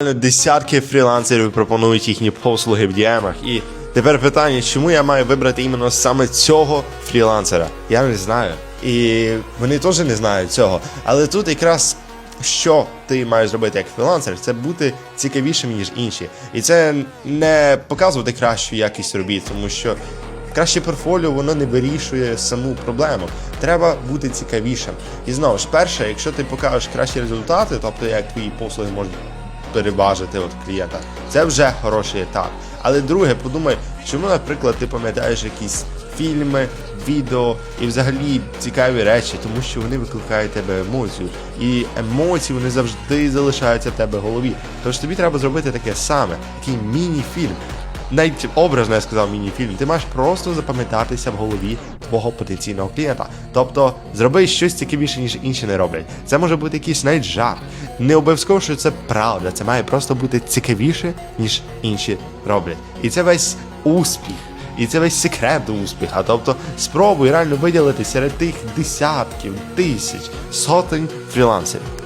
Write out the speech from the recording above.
Десятки фрілансерів пропонують їхні послуги в діємах. І тепер питання, чому я маю вибрати іменно саме цього фрілансера? Я не знаю. І вони теж не знають цього. Але тут якраз що ти маєш зробити як фрілансер, це бути цікавішим, ніж інші. І це не показувати кращу якість робіт, тому що краще портфоліо воно не вирішує саму проблему. Треба бути цікавішим. І знову ж, перше, якщо ти покажеш кращі результати, тобто як твої послуги можуть переважити от клієнта, це вже хороший етап. Але друге, подумай, чому, наприклад, ти пам'ятаєш якісь фільми, відео і взагалі цікаві речі, тому що вони викликають тебе емоцію. І емоції вони завжди залишаються в тебе в голові. Тож тобі треба зробити таке саме, такий міні-фільм. Навіть образно я сказав міні-фільм, ти маєш просто запам'ятатися в голові твого потенційного клієнта. Тобто зроби щось цікавіше, ніж інші не роблять. Це може бути якийсь навіть жарт. Не обов'язково, що це правда. Це має просто бути цікавіше, ніж інші роблять. І це весь успіх. І це весь секрет до успіха. Тобто спробуй реально виділити серед тих десятків, тисяч, сотень фрілансерів.